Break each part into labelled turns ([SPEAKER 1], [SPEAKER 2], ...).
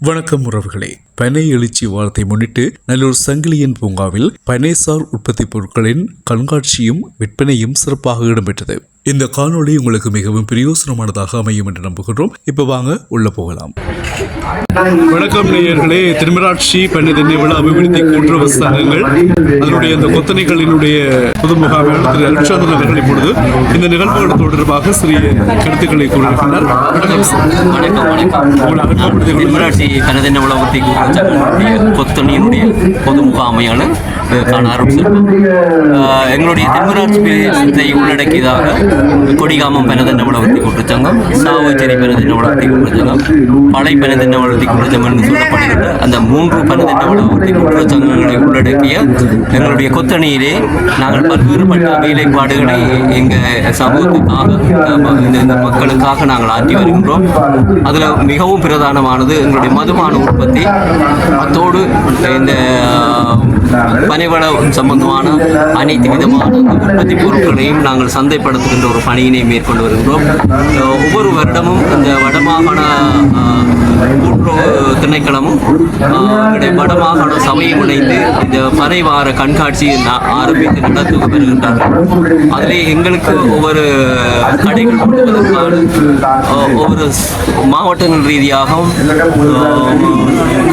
[SPEAKER 1] வணக்கம் உறவுகளே. பனை எழுச்சி வாரத்தை முன்னிட்டு நல்லூர் சங்கிலியன் பூங்காவில் பனைசார் உற்பத்தி பொருட்களின் கண்காட்சியும் விற்பனையும் சிறப்பாக இடம்பெற்றது. இந்த காணொளி உங்களுக்கு மிகவும் பிரயோசனமானதாக அமையும் என்று நம்புகிறோம் இப்போ வாங்க உள்ள போகலாம். வணக்கம் நேயர்களே. திருமராட்சி பண்ணை தென்னை விழா அபிவிருத்தி கூட்டுறவு சங்கங்கள் அதனுடைய அந்த கொத்தனைகளினுடைய பொது முகாமையாளர் திரு அருட்சாந்தன் அவர்கள் இப்பொழுது இந்த நிகழ்வுகள் தொடர்பாக சிறிய கருத்துக்களை கூறியிருக்கிறார். வணக்கம்.
[SPEAKER 2] தென்மராட்சி கனதென்ன உலகத்தை சங்கத்தினுடைய கொத்தணியினுடைய பொது முகாமையாளர் காண ஆரம்பிச்சிருக்கோம் எங்களுடைய தென்மராட்சி பிரதேசத்தை உள்ளடக்கியதாக கொடிகாமம் பெனதென்ன உலகத்தை கூட்டுச்சங்கம் சாவச்சேரி பெனதென்ன உலகத்தை கூட்டுச்சங்கம் படை பெனதென்ன உலகத்தை கூட்டுச்சங்கம் என்று சொல்லப்படுகிறது அந்த மூன்று பெனதென்ன உலகத்தை கூட்டுச்சங்கங்களை உள்ளடக்கிய எங்களுடைய கொத்தணியிலே நாங்கள் பல்வேறுபட்ட வேலைப்பாடுகளை எங்கள் சமூகத்துக்காக இந்த இந்த மக்களுக்காக நாங்கள் ஆற்றி வருகின்றோம். அதில் மிகவும் பிரதானமானது எங்களுடைய மதுபான உற்பத்தி. அத்தோடு இந்த பனைவள சம்பந்தமான அனைத்து விதமான உற்பத்தி பொருட்களையும் நாங்கள் என்ற ஒரு பணியினை மேற்கொண்டு வருகின்றோம் ஒவ்வொரு வருடமும் இந்த வடமாகாண வடமாகாண சபையும் இணைந்து இந்த பனை வார கண்காட்சியை ஆரம்பித்து நடத்தி வருகின்றார்கள் அதிலே எங்களுக்கு ஒவ்வொரு கடைகள் ஒவ்வொரு மாவட்டங்கள் ரீதியாகவும்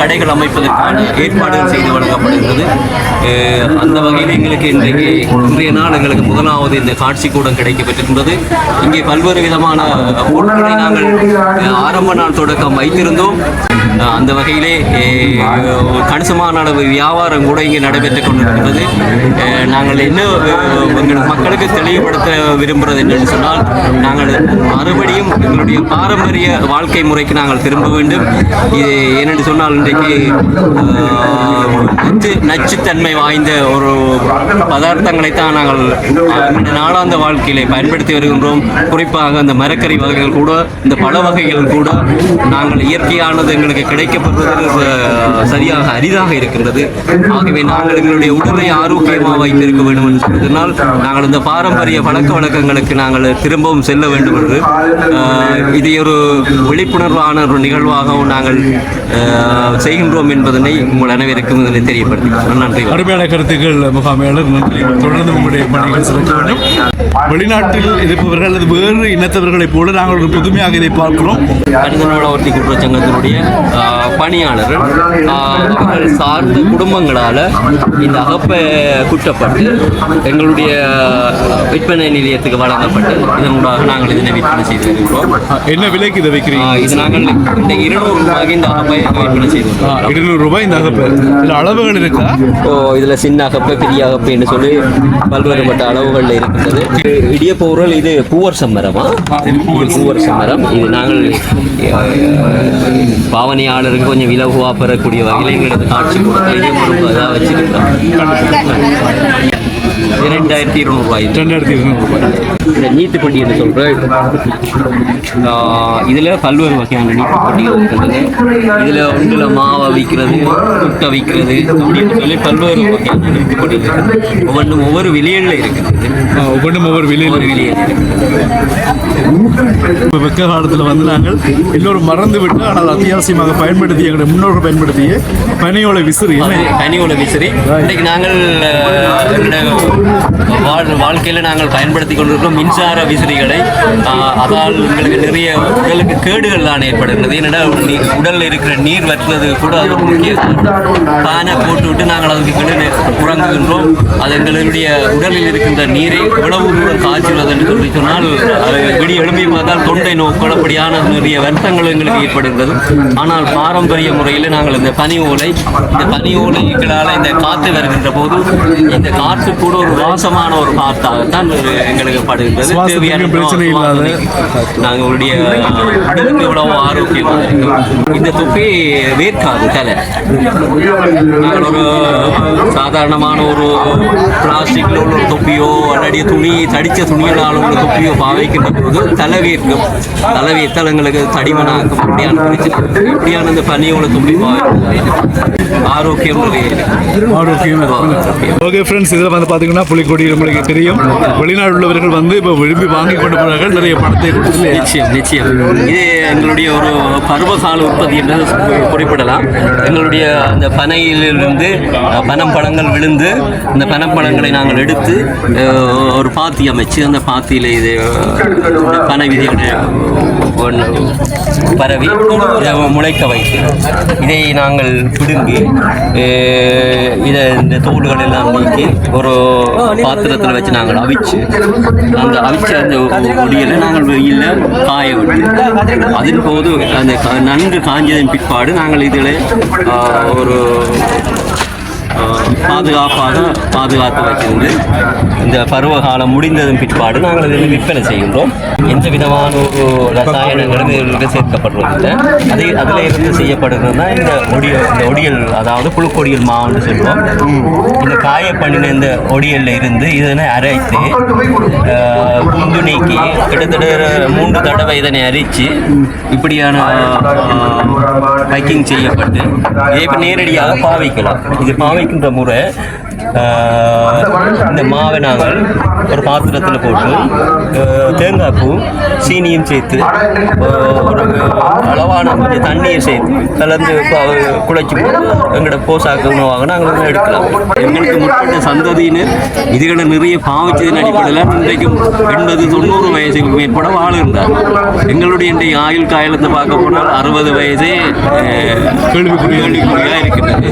[SPEAKER 2] கடைகள் அமைப்பதற்கான ஏற்பாடுகள் செய்து வழங்கப்படுகிறது. அந்த வகையில் எங்களுக்கு இன்றைக்கு இன்றைய நாள் எங்களுக்கு முதலாவது இந்த காட்சி கூடம் கிடைக்கப்பட்டிருக்கின்றது. இங்கே பல்வேறு விதமான பொருட்களை நாங்கள் ஆரம்ப நாள் தொடக்கம் வைத்திருந்தோம். அந்த வகையிலே கணிசமான அளவு வியாபாரம் கூட இங்கே நடைபெற்றுக் கொண்டிருக்கிறது. நாங்கள் என்ன எங்கள் மக்களுக்கு தெளிவுபடுத்த விரும்புகிறது என்னென்னு சொன்னால் நாங்கள் மறுபடியும் எங்களுடைய பாரம்பரிய வாழ்க்கை முறைக்கு நாங்கள் திரும்ப வேண்டும். இது ஏனென்று சொன்னால் இன்றைக்கு நச்சு நச்சுத்தன்மை வாய்ந்த ஒரு பதார்த்தங்களை தான் நாங்கள் இந்த நாளாந்த வாழ்க்கையிலே பயன்படுத்தி வருகின்றோம். குறிப்பாக அந்த மரக்கறி வகைகள் கூட இந்த பழ வகைகள் கூட நாங்கள் இயற்கையானது எங்களுக்கு கிடைக்கப்படுவது சரியாக அரிதாக இருக்கின்றது ஆகவே நாங்கள் எங்களுடைய உடலை ஆரோக்கியமாக வைத்திருக்க வேண்டும் என்று சொன்னதனால் நாங்கள் இந்த பாரம்பரிய பழக்க வழக்கங்களுக்கு நாங்கள் திரும்பவும் செல்ல வேண்டும் என்று இதை ஒரு விழிப்புணர்வான ஒரு நிகழ்வாகவும் நாங்கள் செய்கின்றோம் என்பதனை உங்கள் அனைவருக்கும் இதனை தெரியப்படுத்துகிறேன். நன்றி.
[SPEAKER 1] அருமையான கருத்துக்கள் முகாமையாளர் தொடர்ந்து உங்களுடைய பணிகள் சிறக்க வேண்டும். வெளிநாட்டில் இருப்பவர்கள் அல்லது வேறு இனத்தவர்களைப் போல நாங்கள் ஒரு புதுமையாக இதை பார்க்கிறோம்.
[SPEAKER 2] கருதநலவர்த்தி குற்றச்சங்கத்தினுடைய ஆஹ், ஆஹ், அவர்கள் சார்ந்த குடும்பங்களால் இந்த அகப்பை குட்டப்பட்டு எங்களுடைய விற்பனை நிலையத்துக்கு வழங்கப்பட்டு இதனூடாக நாங்கள் இதனை விற்பனை செய்து வருகிறோம்
[SPEAKER 1] என்ன விலைக்கு இதை வைக்கிறீங்க?
[SPEAKER 2] இது நாங்கள் இந்த இருநூறு ரூபாய்க்கு இந்த அகப்பை விற்பனை செய்து வருகிறோம்
[SPEAKER 1] இருநூறு ரூபாய் இந்த அகப்பு. இதில் அளவுகள் இருக்கா?
[SPEAKER 2] ஓ இதில் சின்ன அகப்பை பெரிய அகப்பைன்னு சொல்லி பல்வேறுபட்ட அளவுகளில் இருக்கின்றது. இடியப்ப உரல் இது பூவர் சம்மரமா? பூவர் சம்மரம். இது நாங்கள் பாவனையாளருக்கு கொஞ்சம் இலகுவா பெறக்கூடிய வகையில் எங்களது காட்சி கொடுத்து இதாக வச்சிருக்கிறோம் இரண்டாயிரத்தி இருநூறுபாய்.
[SPEAKER 1] ரெண்டாயிரத்தி இருநூறு ரூபாய்
[SPEAKER 2] இந்த நீத்துப்பட்டி என்று சொல்கிறேன் இதில் பல்வேறு வகையான நீத்துப்பட்டிகள் இருக்கிறது இதில் ஒன்றில் மாவை விற்கிறது முட்டை விற்கிறது அப்படின்னு சொல்லி பல்வேறு வகையான நீத்துப்பட்டிகள் இருக்குது ஒவ்வொன்றும் ஒவ்வொரு விலையில் இருக்கிறது
[SPEAKER 1] ஆ, ஒவ்வொன்றும் ஒவ்வொரு விலையில் இப்போ வெக்க காலத்தில் வந்து நாங்கள் எல்லோரும் மறந்து விட்டு ஆனால் அத்தியாவசியமாக பயன்படுத்திய எங்களுடைய முன்னோர்கள் பயன்படுத்திய பனையோலை விசிறி
[SPEAKER 2] கனியோட விசிறி. இன்னைக்கு நாங்கள் வாழ்க்கையில் நாங்கள் பயன்படுத்தி கொண்டிருக்கிறோம் மின்சார விசிறிகளை. அதால் எங்களுக்கு நிறைய உடலுக்கு கேடுகள் தான் ஏற்படுகிறது. என்னடா உடல்ல இருக்கிற நீர் வற்றுவது கூட அது ஒரு முக்கிய. பானை போட்டு விட்டு நாங்கள் அதுக்கு கீழே உறங்குகின்றோம். அது எங்களுடைய உடலில் இருக்கின்ற நீரை உணவு தூரம் காய்ச்சுள்ளது என்று சொல்லி சொன்னால் அது விடி எழுப்பி பார்த்தால் தொண்டை நோக்கொள்ளப்படியான நிறைய வருத்தங்கள் எங்களுக்கு ஏற்படுகிறது. ஆனால் பாரம்பரிய முறையில் நாங்கள் இந்த பனி ஓலை இந்த பனி ஓலைகளால் இந்த காற்று வருகின்ற போது இந்த காற்று கூட ஒரு வாசமான ஒரு காற்றாகத்தான் எங்களுக்கு படுகின்றது. தேவையான
[SPEAKER 1] பிரச்சனை இல்லாத
[SPEAKER 2] நாங்களுடைய உடலுக்கு எவ்வளவு ஆரோக்கியமாக இருக்கும். இந்த தொப்பி வேர்க்காது தலை. நாங்கள் ஒரு சாதாரணமான ஒரு பிளாஸ்டிக்ல உள்ள ஒரு தொப்பியோ அல்லடி துணி தடிச்ச துணிகளால் உள்ள தொப்பியோ பாவைக்கின்ற போது தலை வேர்க்கும். தலை வேர்த்தால் எங்களுக்கு தடிமனாக்கும். அப்படியான இப்படியான இந்த பனியோட தொப்பி பாவை ஆரோக்கியம்.
[SPEAKER 1] ஆரோக்கியம் ஓகே ஃப்ரெண்ட்ஸ் இதில் வந்து பார்த்தீங்கன்னா புலிக்கொடி உங்களுக்கு தெரியும். வெளிநாடு உள்ளவர்கள் வந்து இப்போ விரும்பி வாங்கி கொண்டு போகிறார்கள் நிறைய இல்லையா?
[SPEAKER 2] நிச்சயம் நிச்சயம். இது எங்களுடைய ஒரு பருவகால உற்பத்தி என்று குறிப்பிடலாம். எங்களுடைய அந்த பனையிலிருந்து அஹ், பனம்பழங்கள் விழுந்து அந்த பனம்பழங்களை நாங்கள் எடுத்து ஒரு பாத்தி அமைச்சு அந்த பாத்தியில் இது இந்த பனை ஒன்று பரவி முளைக்க வைத்து இதை நாங்கள் பிடுங்கி இதை இந்த தோடுகள் எல்லாம் நீக்கி ஒரு பாத்திரத்தில் வச்சு நாங்கள் அவிச்சு அந்த அவிச்ச அந்த ஒடியில் நாங்கள் வெயிலில் காய விட்டு அதன் போது அந்த நன்கு காஞ்சதன் பிற்பாடு நாங்கள் இதில் ஒரு பாதுகாப்பாக பாதுகாத்து வைக்கிறது இந்த பருவகாலம் முடிந்ததும் பிற்பாடு நாங்கள் அதில் விற்பனை செய்கின்றோம். எந்த விதமான ஒரு ரசாயனங்களும் இதில் சேர்க்கப்படுவதில்லை அதை அதில் இருந்து செய்யப்படுகிறது தான் இந்த ஒடியல் இந்த ஒடியல் அதாவது புழுக்கொடியல் மாவுன்னு சொல்லுவோம். இந்த காய பண்ணின இந்த ஒடியலில் இருந்து இதனை அரைத்து குண்டு நீக்கி கிட்டத்தட்ட மூன்று தடவை இதனை அரித்து இப்படியான பேக்கிங் செய்யப்பட்டு இதை இப்போ நேரடியாக பாவிக்கலாம். இது பாவிக்கின்ற முறை இந்த மாவை நாங்கள் ஒரு பாத்திரத்தில் போட்டு தேங்காய் பூ சீனியும் சேர்த்து ஒரு அளவான கொஞ்சம் தண்ணியை சேர்த்து கலந்து குழைச்சி போட்டு எங்களோட போசாக்கு உணவாக நாங்கள் எடுக்கலாம். எங்களுக்கு முற்பட்ட சந்ததியினர் இதுகளை நிறைய பாவிச்சதன் அடிப்படையில் இன்றைக்கும் எண்பது தொண்ணூறு வயசுக்கு மேற்பட வாழ்கின்றார் எங்களுடைய இன்றைய ஆயுள் காயலத்தை பார்க்க போனால் அறுபது வயதே கேள்விக்குரிய கேள்விக்குறி கேள்விக்குறியாக இருக்கின்றது.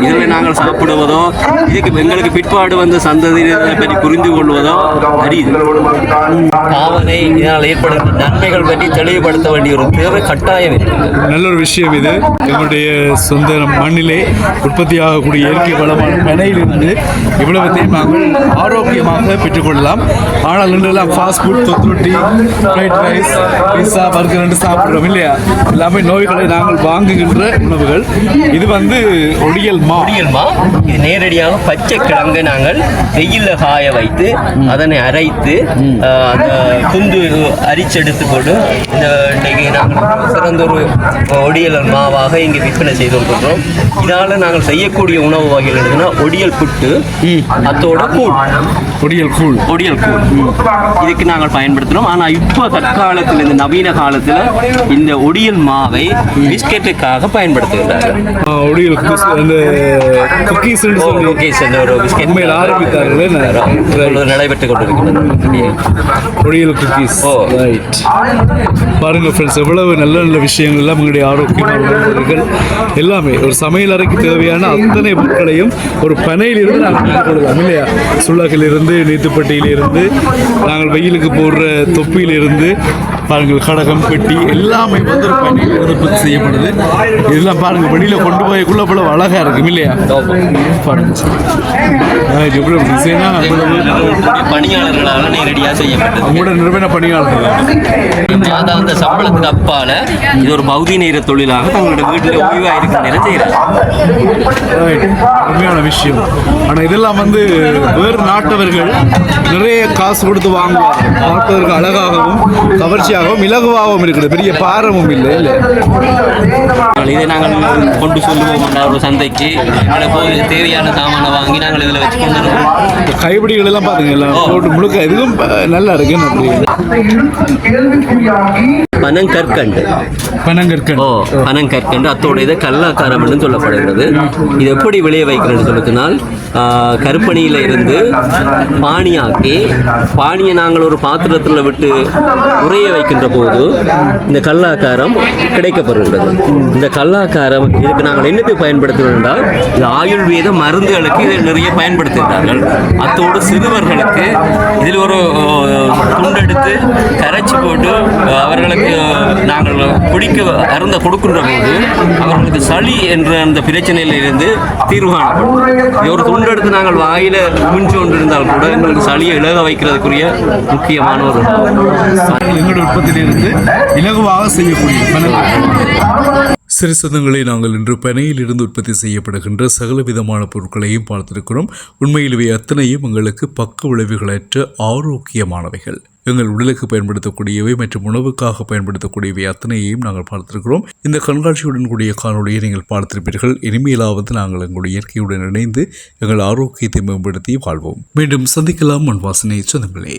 [SPEAKER 2] இதில் நாங்கள் சாப்பிடுவதோ இதுக்கு எங்களுக்கு பிற்பாடு வந்த சந்ததியினரை பற்றி புரிந்து கொள்வதோ அரிது. பாவனை இதனால் ஏற்படுகின்ற நன்மைகள் பற்றி தெளிவுபடுத்த வேண்டிய ஒரு தேவை கட்டாயம்
[SPEAKER 1] நல்ல ஒரு விஷயம் இது. எங்களுடைய சொந்த மண்ணிலே உற்பத்தியாகக்கூடிய இயற்கை வளமான பனையிலிருந்து இவ்வளவுத்தையும் நாங்கள் ஆரோக்கியமாக பெற்றுக்கொள்ளலாம். ஆனால் இன்றெல்லாம் ஃபாஸ்ட் ஃபுட் தொத்துரொட்டி ஃப்ரைட் ரைஸ் பிஸ்ஸா பர்கர் என்று சாப்பிட்றோம் இல்லையா? எல்லாமே நோய்களை நாங்கள் வாங்குகின்ற உணவுகள். இது வந்து ஒடியல் மா.
[SPEAKER 2] பொடியல்மா இது நேரடியாக பச்சை கிழங்கை நாங்கள் வெயில்ல காய வைத்து அதனை அரைத்து அந்த குந்து அரிச்செடுத்து போட்டு இந்த இன்றைக்கு நாங்கள் சிறந்த ஒரு ஒடியல் மாவாக இங்கே விற்பனை செய்து கொண்டிருக்கிறோம். இதால் நாங்கள் செய்யக்கூடிய உணவு வகைகள் எதுனா ஒடியல் புட்டு அத்தோட கூழ்.
[SPEAKER 1] ஒடியல் கூழ்.
[SPEAKER 2] ஒடியல் கூழ். இதுக்கு நாங்கள் பயன்படுத்துகிறோம் ஆனால் இப்போ தற்காலத்தில் இந்த நவீன காலத்தில் இந்த ஒடியல் மாவை பிஸ்கெட்டுக்காக பயன்படுத்துகிறார்கள்.
[SPEAKER 1] ஒடியல் அந்த குக்கீஸ்
[SPEAKER 2] என்ற ஒரு பிஸ்கெட்.
[SPEAKER 1] ஆரம்பித்தார்கள்
[SPEAKER 2] இப்பொழுது நடைபெற்றுக் கொண்டிருக்கிறது. ஓ.
[SPEAKER 1] ரைட் பாருங்க ஃப்ரெண்ட்ஸ் எவ்வளவு நல்ல நல்ல விஷயங்கள் எல்லாம் உங்களுடைய ஆரோக்கியமான உணவுகள் எல்லாமே ஒரு சமையல் அறைக்கு தேவையான அத்தனை பொருட்களையும் ஒரு பனையிலிருந்து நாங்கள் பெற்றுக்கொள்ளலாம் இல்லையா? சுள்ளக்கிலிருந்து நீத்துப்பட்டியிலிருந்து நாங்கள் வெயிலுக்கு போடுற தொப்பியிலிருந்து பாருங்கள் கடகம் பெட்டி எல்லாமே வந்து ஒரு பனையிலிருந்து உற்பத்தி செய்யப்படுது. இதெல்லாம் பாருங்க வெளியில கொண்டு போய்க்குள்ள அவ்வளவு அழகா இருக்கும் இல்லையா? பாருங்க. Right, எவ்வளவு
[SPEAKER 2] பணியாளர்களால் நேரடியாக செய்யப்பட்டது.
[SPEAKER 1] உங்களோட நிறுவன பணியாளர்கள்.
[SPEAKER 2] மாதாந்த சம்பளத்துக்கு அப்பால இது ஒரு பகுதி நேர தொழிலாக தங்களோட வீட்டில் ஓய்வாக இருக்கிற நேரம் செய்கிறாங்க
[SPEAKER 1] விஷயம். ஆனா இதெல்லாம் வந்து வேறு நாட்டவர்கள் நிறைய காசு கொடுத்து வாங்குவாங்க. பார்ப்பதற்கு அழகாகவும் கவர்ச்சியாகவும் இலகுவாகவும் இருக்குது. பெரிய பாரமும் இல்லை இல்லை.
[SPEAKER 2] இதை நாங்கள் கொண்டு சொல்லுவோம் ஒரு சந்தைக்கு. போய் தேவையான சாமானை வாங்கி நாங்கள் இதில் வச்சு கொண்டு
[SPEAKER 1] கைப்பிடிகள் எல்லாம் பாருங்க எல்லாம் போட்டு முழுக்க இதுவும் நல்லா இருக்கு
[SPEAKER 2] பனங்கற்கண்டு.
[SPEAKER 1] பனங்கற்கண்டு.
[SPEAKER 2] ஓ பனங்கற்கண்டு அத்தோட இதை கல்லாக்காரம் என்று சொல்லப்படுகிறது. இது எப்படி விளைய வைக்கிறது சொல்லுத்தினால் கருப்பணியில் இருந்து பானியாக்கி பானியை நாங்கள் ஒரு பாத்திரத்தில் விட்டு உறைய வைக்கின்ற போது இந்த கல்லாக்காரம் கிடைக்கப்படுகின்றது. இந்த கல்லாக்காரம் இதுக்கு நாங்கள் என்னத்துக்கு பயன்படுத்துகிறோம் என்றால் இந்த ஆயுர்வேத மருந்துகளுக்கு இதை நிறைய பயன்படுத்துகிறார்கள். அத்தோடு சிறுவர்களுக்கு இதில் ஒரு துண்டெடுத்து கரைச்சி போட்டு அவர்களுக்கு நாங்கள் குடிக்க அருந்த கொடுக்கின்ற போது அவர்களுக்கு சளி என்ற அந்த பிரச்சனையிலிருந்து தீர்வு காணப்படும். ஒரு துண்டு நாங்கள் வாயில உமிஞ்சு கொண்டிருந்தால் கூட எங்களுக்கு சளியை இலக வைக்கிறதுக்குரிய முக்கியமான ஒரு
[SPEAKER 1] எங்களோட உற்பத்தியிலிருந்து இலகுவாக செய்யக்கூடிய சிறுசதங்களை நாங்கள் இன்று பனையிலிருந்து உற்பத்தி செய்யப்படுகின்ற சகல விதமான பொருட்களையும் பார்த்திருக்கிறோம். உண்மையில் இவை அத்தனையும் எங்களுக்கு பக்க விளைவுகளற்ற ஆரோக்கியமானவைகள். எங்கள் உடலுக்கு பயன்படுத்தக்கூடியவை மற்றும் உணவுக்காக பயன்படுத்தக்கூடியவை அத்தனையையும் நாங்கள் பார்த்திருக்கிறோம். இந்த கண்காட்சியுடன் கூடிய காணொலியை நீங்கள் பார்த்திருப்பீர்கள். இனிமேலாவது நாங்கள் எங்களுடைய இயற்கையுடன் இணைந்து எங்கள் ஆரோக்கியத்தை மேம்படுத்தி வாழ்வோம். மீண்டும் சந்திக்கலாம். மண் வாசனை சொந்தங்களே.